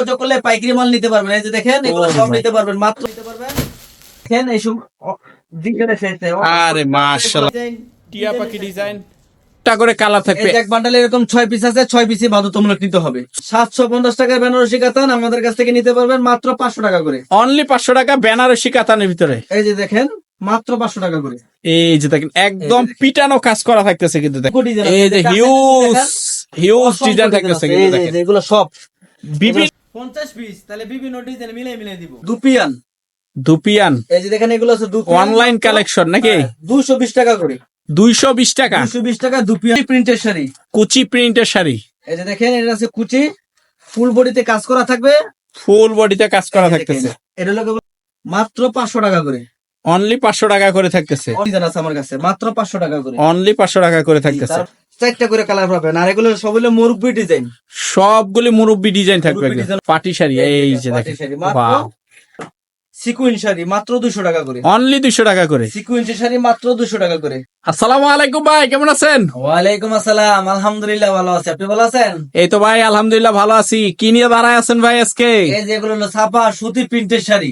যোগাযোগ করলে পাইকারি মাল নিতে পারবেন। এই যে দেখেন এগুলো সব নিতে পারবেন মাত্র নিতে পারবেন। দেখেন ডিজাইনের সাথে আরে মাশাআল্লাহ। টিয়া পাখি ডিজাইন। করে কালার থাকবে। এক বান্ডালে এরকম ছয় পিস আছে ছয় পিসই বাধ্যতামূলক নিতে হবে। সাতশো পঞ্চাশ টাকার বেনারসি কাতান আমাদের কাছ থেকে নিতে পারবেন মাত্র পাঁচশো টাকা করে। অনলি পাঁচশো টাকা বেনারসি কাতানের ভিতরে। এই যে দেখেন মাত্র পাঁচশো টাকা করে। এই যে দেখেন একদম পিটানো কাজ করা থাকতেছে কিন্তু দেখেন। এই যে হিউজ হিউজ ডিজাইন থাকতেছে এই এগুলো সব। বিভিন্ন পঞ্চাশ পিস তাহলে বিভিন্ন ডিজাইন মিলে মিলে দিব। দুপিয়ান। দুপিয়ান। এই যে দেখেন এগুলো আছে দুপিয়ান। অনলাইন কালেকশন নাকি? দুশো বিশ টাকা করে। দুইশো বিশ টাকা? দুশো বিশ টাকা দুপিয়ান। প্রিন্টের শাড়ি। কুচি প্রিন্টের শাড়ি। এই যে দেখেন এটা আছে কুচি। ফুল বডিতে কাজ করা থাকবে। ফুল বডিতে কাজ করা থাকতেছে। এটা লোক মাত্র পাঁচশো টাকা করে। অনলি পাঁচশো টাকা করে থাকতেছে। আমার কাছে মাত্র পাঁচশো টাকা করে। অনলি পাঁচশো টাকা করে থাকতেছে। চারটা করে কালার পাবেন আর এগুলো সব মুরব্বী ডিজাইন সবগুলি মুরব্বী ডিজাইন থাকবে। পাটি শাড়ি এই যে দেখেন। বাহ। সিকুইন শাড়ি মাত্র দুশো টাকা করে। অনলি টাকা করে। শাড়ি মাত্র দুশো টাকা করে। আসসালামু আলাইকুম ভাই কেমন আছেন? ওয়ালাইকুম আসসালাম আলহামদুলিল্লাহ ভালো আছে। আপনি ভালো আছেন? এই তো ভাই আলহামদুলিল্লাহ ভালো আছি। কি নিয়ে দাঁড়ায় আছেন ভাই আজকে? এই যে হলো ছাপা সুতি প্রিন্টের শাড়ি।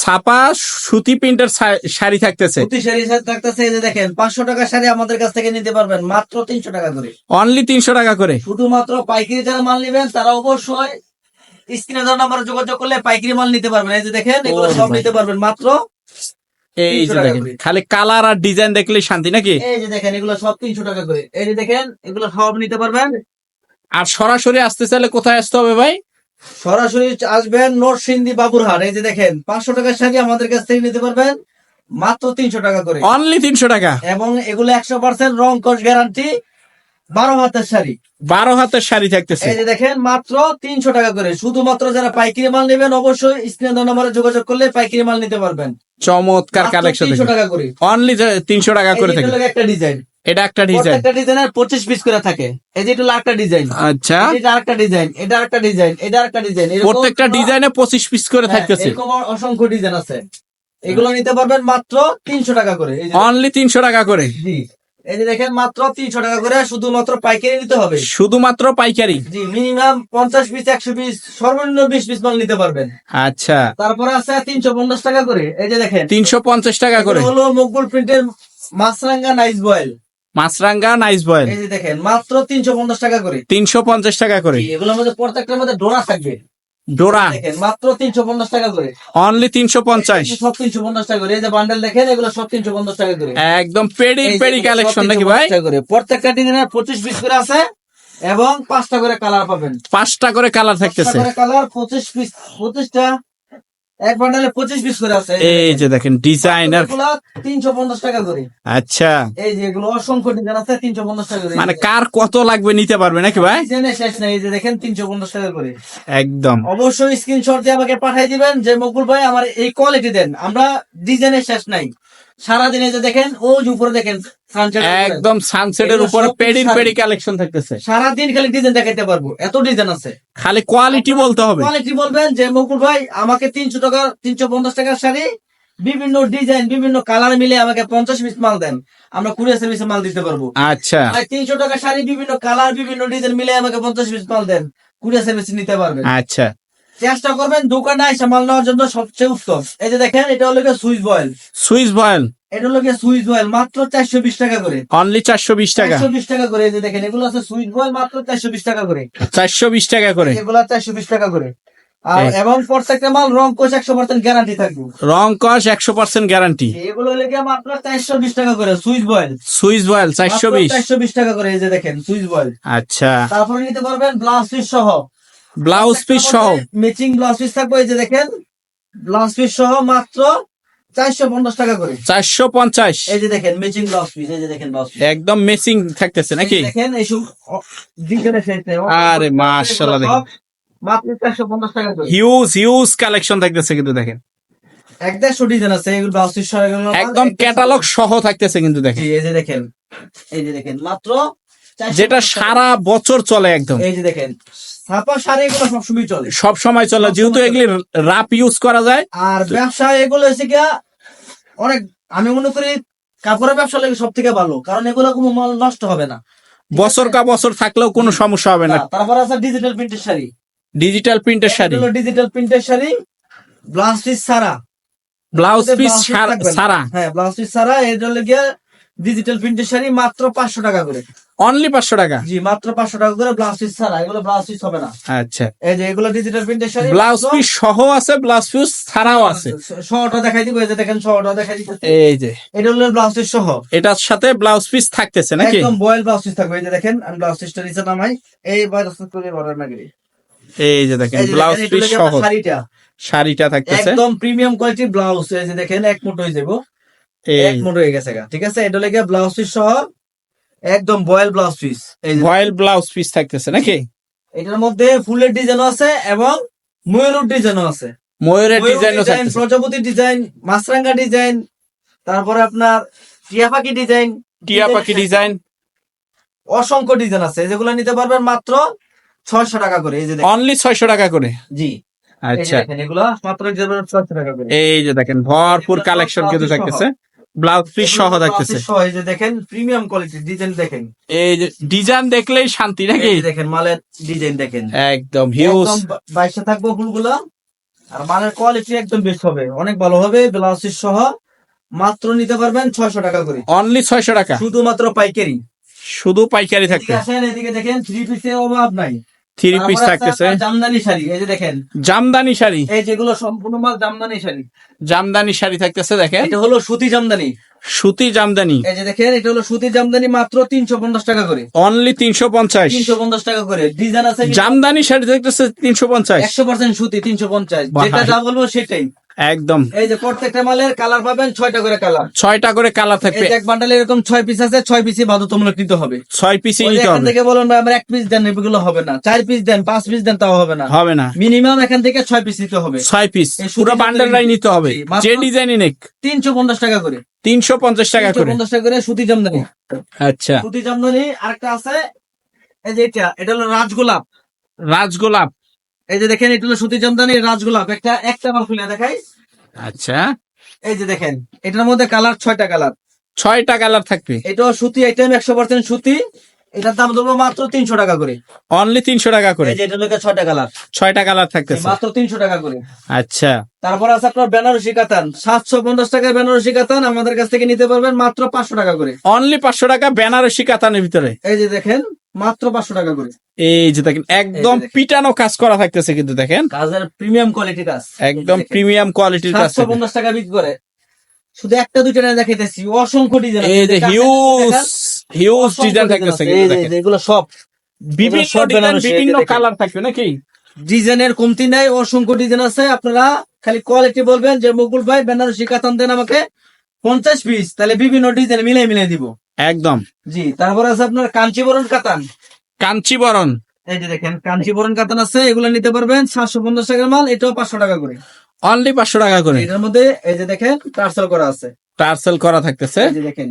ছাপা সুতি প্রিন্টের শাড়ি থাকতেছে। সুতি শাড়ি থাকতেছে এই যে দেখেন পাঁচশো টাকা শাড়ি আমাদের কাছ থেকে নিতে পারবেন মাত্র তিনশো টাকা করে। অনলি তিনশো টাকা করে। শুধুমাত্র পাইকারি যারা মাল নেবেন তারা অবশ্যই স্ক্রিনে দেওয়া নাম্বারে যোগাযোগ করলে পাইকারি মাল নিতে পারবেন। এই যে দেখেন এগুলো সব নিতে পারবেন মাত্র এই যে দেখেন খালি কালার আর ডিজাইন দেখলে শান্তি নাকি? এই যে দেখেন এগুলো সব তিনশো টাকা করে। এই যে দেখেন এগুলো সব নিতে পারবেন। আর সরাসরি আসতে চাইলে কোথায় আসতে হবে ভাই? সরাসরি আসবেন নরসিংদী বাবুরহাট। এই যে দেখেন পাঁচশো টাকার শাড়ি আমাদের কাছ থেকে নিতে পারবেন মাত্র তিনশো টাকা করে। অনলি তিনশো টাকা? এবং এগুলো একশো পার্সেন্ট রং কস গ্যারান্টি বারো হাতের শাড়ি। বারো হাতের শাড়ি থাকতেছে। এই যে দেখেন মাত্র তিনশো টাকা করে। শুধুমাত্র যারা পাইকারি মাল নেবেন অবশ্যই স্ক্রিনে নাম্বারে যোগাযোগ করলে পাইকারি মাল নিতে পারবেন। চমৎকার কালেকশন তিনশো টাকা করে। অনলি তিনশো টাকা করে থাকে। একটা ডিজাইন এটা একটা ডিজাইন প্রত্যেকটা ডিজাইনের পঁচিশ পিস করে থাকে। এই যে এটা একটা ডিজাইন আচ্ছা। এটা আরেকটা ডিজাইন এটা আরেকটা ডিজাইন এটা আরেকটা ডিজাইন প্রত্যেকটা ডিজাইনে পঁচিশ পিস করে হ্যাঁ, থাকতেছে। এরকম অসংখ্য ডিজাইন আছে। এগুলো নিতে পারবেন মাত্র তিনশো টাকা করে। অনলি তিনশো টাকা করে। জি। এই যে দেখেন মাত্র তিনশো টাকা করে শুধুমাত্র পাইকারি নিতে হবে। শুধুমাত্র পাইকারি? জি মিনিমাম পঞ্চাশ পিস একশো পিস সর্বনিম্ন বিশ পিস মাল নিতে পারবেন। আচ্ছা। তারপরে আছে তিনশো পঞ্চাশ টাকা করে। এই যে দেখেন তিনশো পঞ্চাশ টাকা করে। হলো মকবুল প্রিন্টের মাছরাঙ্গা নাইস বয়েল মাছরাঙ্গা নাইস বয়েল এই যে দেখেন মাত্র তিনশো পঞ্চাশ টাকা করে। তিনশো পঞ্চাশ টাকা করে। এগুলোর মধ্যে প্রত্যেকটার মধ্যে ডোরা থাকবে। ডোরা। মাত্র তিনশো পঞ্চাশ টাকা করে। অনলি তিনশো পঞ্চাশ। সব তিনশো পঞ্চাশ টাকা করে এই যে বান্ডেল দেখেন এগুলো সব তিনশো পঞ্চাশ টাকা করে। একদম পেডি পেডি কালেকশন নাকি ভাই? করে। প্রত্যেকটা ডিজাইনের পঁচিশ পিস করে আছে এবং পাঁচটা করে কালার পাবেন। পাঁচটা করে কালার থাকতেছে। কালার পঁচিশ পিস পঁচিশটা এক বান্ডেলে পঁচিশ পিস করে আছে। এই যে দেখেন ডিজাইনার তিনশো পঞ্চাশ টাকা করে। আচ্ছা। এই যে এগুলো অসংখ্য ডিজাইন আছে তিনশো পঞ্চাশ টাকা করে। মানে কার কত লাগবে নিতে পারবে নাকি ভাই? শেষ নাই এই যে দেখেন তিনশো পঞ্চাশ টাকা করে। একদম। অবশ্যই স্ক্রিনশট দিয়ে আমাকে পাঠিয়ে দিবেন যে মকুল ভাই আমার এই কোয়ালিটি দেন। আমরা ডিজাইনের শেষ নাই। সারাদিন যে দেখেন ও উপরে দেখেন। একদম সানসেটের উপরে সব পেডি কালেকশন থাকতেছে। সারাদিন খালি ডিজাইন দেখাইতে পারব এত ডিজাইন আছে। খালি কোয়ালিটি বলতে হবে। কোয়ালিটি বলবেন যে মকুল ভাই আমাকে তিনশো টাকা তিনশো পঞ্চাশ টাকার শাড়ি বিভিন্ন ডিজাইন বিভিন্ন কালার মিলে আমাকে পঞ্চাশ পিস মাল দেন। আমরা কুরিয়ার সার্ভিসে মাল দিতে পারব। আচ্ছা। তিনশো টাকার শাড়ি বিভিন্ন কালার বিভিন্ন ডিজাইন মিলে আমাকে পঞ্চাশ পিস মাল দেন। কুরিয়ার সার্ভিসে নিতে পারবেন। আচ্ছা। চেষ্টা করবেন দোকানে এসে মাল নেওয়ার জন্য সবচেয়ে উত্তম। এই যে দেখেন এটা হলো সুইচ বয়েল। Swiss boil. এটা হলো সুইচ বয়েল মাত্র চারশো বিশ টাকা করে। অনলি চারশো বিশ টাকা। চারশো বিশ টাকা করে এই যে দেখেন এগুলো আছে সুইচ বয়েল মাত্র চারশো বিশ টাকা করে। চারশো বিশ টাকা করে। এগুলো চারশো বিশ টাকা করে। আর এবং প্রত্যেকটা মাল রং একশো পার্সেন্ট গ্যারান্টি থাকবে। রং একশো পার্সেন্ট গ্যারান্টি এগুলো লেগে মাত্র চারশো বিশ টাকা করে সুইচ বয়েল। সুইস বয়েল চারশো বিশ। চারশো বিশ টাকা করে এই যে দেখেন সুইচ বয়েল। আচ্ছা। তারপরে নিতে পারবেন পিস সহ। ব্লাউজ পিস সহ। ম্যাচিং ব্লাউজ পিস থাকবে এই যে দেখেন। ব্লাউজ পিস সহ মাত্র চারশো পঞ্চাশ টাকা করে। চারশো পঞ্চাশ। এই যে দেখেন ম্যাচিং ব্লাউজ পিস এই যে দেখেন ব্লাউজ পিস একদম মেসিং থাকতেছে নাকি? দেখেন এইসব ডিজাইনের আরে মাশাআল্লাহ দেখেন। মাত্র চারশো পঞ্চাশ টাকা করে। হিউজ হিউজ কালেকশন থাকতেছে কিন্তু দেখেন। এক দেড়শো ডিজাইন আছে এগুলো ব্লাউজ পিস সহ একদম ক্যাটালগ সহ থাকতেছে কিন্তু দেখেন। এই যে দেখেন এই যে দেখেন মাত্র 450 যেটা সারা বছর চলে একদম। এই যে দেখেন ছাপা শাড়ি এগুলো সবসময় চলে। সব সময় চলে যেহেতু এগুলি রাপ ইউজ করা যায়। আর ব্যবসা এগুলো হচ্ছে গিয়া অনেক আমি মনে করি কাপড়ের ব্যবসা লাগে সব থেকে ভালো কারণ এগুলো কোনো মাল নষ্ট হবে না। বছর কা বছর থাকলেও কোনো সমস্যা হবে না। তারপর আছে ডিজিটাল প্রিন্টের শাড়ি। ডিজিটাল প্রিন্টের শাড়ি। ডিজিটাল প্রিন্টের শাড়ি ব্লাউজ পিস সারা ব্লাউজ পিস। সারা হ্যাঁ ব্লাউজ পিস সারা এর জন্য গিয়ে ডিজিটাল প্রিন্টের শাড়ি মাত্র পাঁচশো টাকা করে। অনলি পাঁচশো টাকা? জি মাত্র পাঁচশো টাকা করে ব্লাউজ পিস ছাড়া এগুলো ব্লাউজ পিস হবে না। আচ্ছা। এই যে এগুলো ডিজিটাল প্রিন্টের শাড়ি ব্লাউজ পিস সহ আছে ব্লাউজ পিস ছাড়াও আছে। শহরটা দেখাই দিব এই যে দেখেন শহরটা দেখাই দিব এই যে। এটা হলো ব্লাউজ পিস সহ। এটার সাথে ব্লাউজ পিস থাকতেছে নাকি? একদম বয়েল ব্লাউজ পিস থাকবে এই যে দেখেন আমি ব্লাউজ পিসটা নিচে নামাই এই বার করে বর্ডার নাগরি এই যে দেখেন ব্লাউজ পিস সহ শাড়িটা? শাড়িটা থাকতেছে। একদম প্রিমিয়াম কোয়ালিটির ব্লাউজ এই যে দেখেন এক মুঠ হয়ে যাব এক মুঠ হয়ে গেছে। ঠিক আছে? এটা লেগে ব্লাউজ পিস সহ একদম বয়েল ব্লাউজ পিস। এই যে ভয়েল ব্লাউজ পিস থাকতেছে নাকি? এটার মধ্যে ফুলের ডিজাইনও আছে এবং ময়ূরের ডিজাইনও আছে। ময়ূরের ময়ূর ডিজাইন প্রজাপতি ডিজাইন মাছরাঙ্গা ডিজাইন তারপরে আপনার টিয়া পাখি ডিজাইন টিয়া পাখি ডিজাইন। অসংখ্য ডিজাইন আছে। যেগুলো নিতে পারবেন মাত্র ছয়শো টাকা করে। এই যে অনলি ছয়শো টাকা করে? জি। আচ্ছা। এগুলো মাত্র ছয়শো টাকা করে। এই যে দেখেন ভরপুর কালেকশন কিন্তু থাকতেছে। ব্লাউজ পিস সহ থাকতেছে সহ এই যে দেখেন প্রিমিয়াম কোয়ালিটির ডিজাইন দেখেন। এই যে ডিজাইন দেখলেই শান্তি নাকি? দেখেন মালের ডিজাইন দেখেন। একদম হিউজ একদম বাইশে থাকব ফুলগুলো আর মালের কোয়ালিটি একদম বেস্ট হবে। অনেক ভালো হবে ব্লাউজ পিস সহ। মাত্র নিতে পারবেন ছয়শো টাকা করে। অনলি ছয়শো টাকা? শুধুমাত্র পাইকারি। শুধু পাইকারি থাকবে। এদিকে দেখেন থ্রি পিসের অভাব নাই। থ্রি পিস থাকতেছে। জামদানি শাড়ি এই যে দেখেন। জামদানি শাড়ি। এই যেগুলো সম্পূর্ণ মাল জামদানি শাড়ি। জামদানি শাড়ি থাকতেছে দেখেন। এটা হলো সুতি জামদানি। সুতি জামদানি। এই যে দেখেন এটা হলো সুতি জামদানি মাত্র তিনশো পঞ্চাশ টাকা করে। অনলি তিনশো পঞ্চাশ। তিনশো পঞ্চাশ টাকা করে। ডিজাইন আছে জামদানি শাড়ি থাকতেছে তিনশো পঞ্চাশ। একশো পার্সেন্ট সুতি তিনশো পঞ্চাশ। যেটা যা বলব সেটাই। একদম। এই যে প্রত্যেকটা মালের কালার পাবেন ছয়টা করে কালার ছয়টা করে কালার থাকবে। এক বান্ডালে এরকম ছয় পিস আছে ছয় পিসই বাধ্যতামূলক নিতে হবে। ছয় পিসই নিতে হবে। থেকে বলুন ভাই, আমার এক পিস দেন এগুলো হবে না। চার পিস দেন পাঁচ পিস দেন তাও হবে না। হবে না। মিনিমাম এখান থেকে ছয় পিস নিতে হবে। ছয় পিস পুরো বান্ডেলটাই নিতে হবে। যে ডিজাইনই নেক। তিনশো পঞ্চাশ টাকা করে। তিনশো পঞ্চাশ টাকা করে। পঞ্চাশ টাকা করে সুতি জামদানি। আচ্ছা। সুতি জামদানি আরেকটা আছে এই যে এটা এটা হলো রাজগোলাপ রাজগোলাপ এই যে দেখেন এটা হলো সুতি জামদানি রাজগোলাপ। একটা একটা মাল খুলে দেখাই। আচ্ছা। এই যে দেখেন এটার মধ্যে কালার ছয়টা কালার। ছয়টা কালার থাকবে? এটা সুতি আইটেম একশো পার্সেন্ট সুতি। এটার দাম দেবো মাত্র তিনশো টাকা করে। অনলি তিনশো টাকা করে? এই যে এটা লোকের ছয়টা কালার। ছয়টা কালার থাকতেছে। মাত্র তিনশো টাকা করে। আচ্ছা। তারপর আছে আপনার বেনারসি কাতান। সাতশো পঞ্চাশ টাকার বেনারসি কাতান আমাদের কাছ থেকে নিতে পারবেন মাত্র পাঁচশো টাকা করে। অনলি পাঁচশো টাকা বেনারসি কাতানের ভিতরে? এই যে দেখেন মাত্র পাঁচশো টাকা করে। এই যে দেখেন একদম পিটানো কাজ করা থাকতেছে কিন্তু দেখেন। কাজের প্রিমিয়াম কোয়ালিটি কাজ। একদম প্রিমিয়াম কোয়ালিটির কাজ পঞ্চাশ টাকা বিক্রি করে। শুধু একটা দুইটা না দেখাইতেছি। অসংখ্য ডিজাইন এই যে হিউজ হিউজ ডিজাইন থাকতেছে। এগুলো সব। বিভিন্ন ডিজাইন বিভিন্ন কালার থাকবে নাকি? ডিজাইনের কমতি নাই অসংখ্য ডিজাইন আছে। আপনারা খালি কোয়ালিটি বলবেন যে মুকুল ভাই বেনারসি কাতান দেন আমাকে পঞ্চাশ পিস তাহলে বিভিন্ন ডিজাইন মিলে মিলে দিব। একদম। জি তারপর আছে আপনার কাঞ্চিবরণ কাতান। কাঞ্চিবরণ। এই যে দেখেন কাঞ্চিবরণ কাতান আছে এগুলো নিতে পারবেন সাতশো পঞ্চাশ টাকার মাল এটাও পাঁচশো টাকা করে। অনলি পাঁচশো টাকা করে। এটার মধ্যে এই যে দেখেন টার্সেল করা আছে। টার্সেল করা থাকতেছে। এই যে দেখেন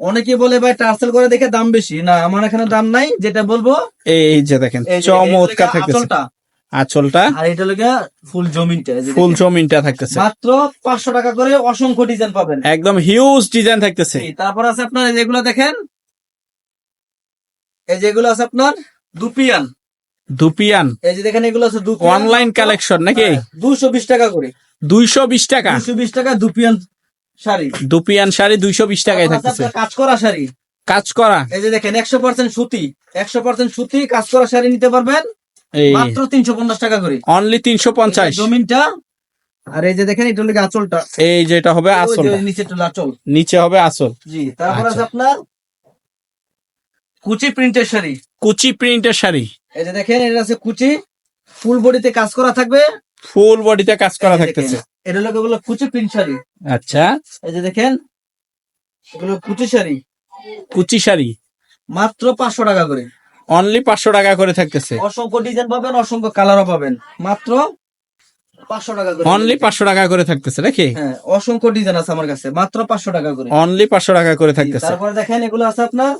অনেকে বলে ভাই টার্সেল করে দেখে দাম বেশি। না আমার এখানে দাম নাই যেটা বলব এই যে দেখেন চমৎকার থাকতেছে। আঁচলটা, আর এটা লোকে ফুল জমিনটা ফুল জমিনটা থাকতেছে। মাত্র পাঁচশো টাকা করে অসংখ্য ডিজাইন পাবেন। একদম হিউজ ডিজাইন থাকতেছে। তারপর আছে আপনার যেগুলো দেখেন। এই যেগুলো আছে আপনার দুপিয়ান। দুপিয়ান। এই যে দেখেন এগুলো আছে অনলাইন কালেকশন নাকি? দুশো বিশ টাকা করে। দুইশো বিশ টাকা? দুশো বিশ টাকা দুপিয়ান শাড়ি। দুপিয়ান শাড়ি দুইশো বিশ টাকায় থাকতেছে। কাজ করা শাড়ি। কাজ করা এই যে দেখেন একশো পার্সেন্ট সুতি। একশো পার্সেন্ট সুতি কাজ করা শাড়ি নিতে পারবেন। মাত্র তিনশো পঞ্চাশ টাকা করে। অনলি তিনশো পঞ্চাশ। জমিনটা আর এই যে দেখেন এটা হলো আঁচলটা। এই হবে যে নিচে আঁচল। নিচে হবে আসল জি তারপর আছে আচ্ছা। আপনার কুচি প্রিন্টের শাড়ি। কুচি প্রিন্টের শাড়ি। এই যে দেখেন এটা আছে কুচি। ফুল বডিতে কাজ করা থাকবে। ফুল বডিতে কাজ করা থাকতেছে। এটা হলো এগুলো কুচি প্রিন্ট শাড়ি। আচ্ছা। এই যে দেখেন এগুলো কুচি শাড়ি। কুচি শাড়ি। মাত্র পাঁচশো টাকা করে। অনলি পাঁচশো টাকা করে থাকতেছে। অসংখ্য ডিজাইন পাবেন অসংখ্য কালারও পাবেন। মাত্র পাঁচশো টাকা করে। অনলি পাঁচশো টাকা করে থাকতেছে নাকি? হ্যাঁ অসংখ্য ডিজাইন আছে আমার কাছে মাত্র পাঁচশো টাকা করে। অনলি পাঁচশো টাকা করে থাকতেছে। তারপরে দেখেন এগুলো আছে আপনার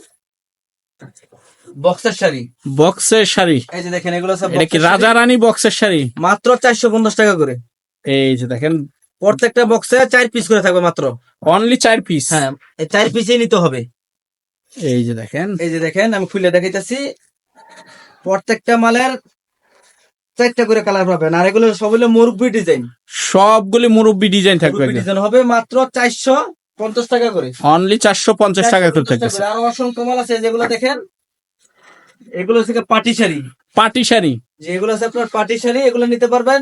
বক্সের শাড়ি। বক্সের শাড়ি। এই যে দেখেন এগুলো আছে এটা কি রাজা রানী বক্সের শাড়ি? মাত্র চারশো পঞ্চাশ টাকা করে। এই যে দেখেন। প্রত্যেকটা বক্সে চার পিস করে থাকবে মাত্র। অনলি চার পিস হ্যাঁ এই চার পিসেই নিতে হবে। এই যে দেখেন। এই যে দেখেন আমি খুলে দেখাইতেছি। প্রত্যেকটা মালের চারটা করে কালার পাবেন আর এগুলো সব হলো মুরব্বি ডিজাইন। সবগুলি মুরব্বি ডিজাইন থাকবে ডিজাইন হবে মাত্র চারশো পঞ্চাশ টাকা করে। অনলি চারশো পঞ্চাশ টাকা করে 450 থাকতেছে। আরও অসংখ্য মাল আছে যেগুলো দেখেন এগুলো হচ্ছে পাটি শাড়ি। পাটি শাড়ি। যে এগুলো আছে আপনার পাটি শাড়ি এগুলো নিতে পারবেন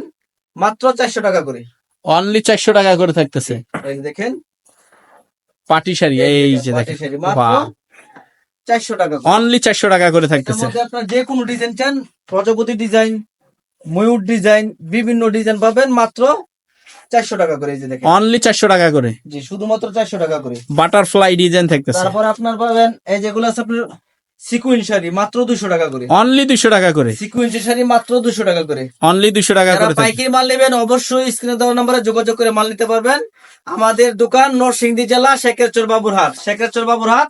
মাত্র চারশো টাকা করে। অনলি চারশো টাকা করে থাকতেছে। এই দেখেন। পাটি শাড়ি এই যে দেখেন। চারশো টাকা। অনলি চারশো টাকা করে থাকতেছে। আপনার যে কোনো ডিজাইন চান প্রজাপতি ডিজাইন ময়ূর ডিজাইন বিভিন্ন ডিজাইন পাবেন মাত্র চারশো টাকা করে এই যে দেখেন। অনলি চারশো টাকা করে। জি শুধুমাত্র চারশো টাকা করে। বাটারফ্লাই ডিজাইন থাকতেছে। তারপর আপনার পাবেন এই যেগুলো আছে আপনার সিকুইন শাড়ি মাত্র দুশো টাকা করে। অনলি দুশো টাকা করে। সিকুইন শাড়ি মাত্র দুশো টাকা করে। অনলি দুশো টাকা করে পাইকারি মাল নেবেন অবশ্যই স্ক্রিনে দেওয়া নম্বরে যোগাযোগ করে মাল নিতে পারবেন। আমাদের দোকান নরসিংদী জেলা শেখেরচর বাবুরহাট। শেখেরচর বাবুরহাট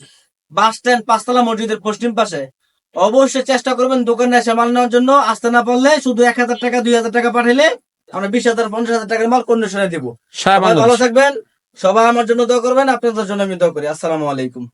বাস স্ট্যান্ড পাঁচতলা মসজিদের পশ্চিম পাশে। অবশ্যই চেষ্টা করবেন দোকানে এসে মাল নেওয়ার জন্য। আসতে না পারলে শুধু এক হাজার টাকা দুই হাজার টাকা পাঠাইলে আমরা বিশ হাজার পঞ্চাশ হাজার টাকার মাল কন্ডিশনে দিব। ভালো থাকবেন। সবাই আমার জন্য দোয়া করবেন আপনাদের জন্য আমি দোয়া করি। আসসালামু আলাইকুম।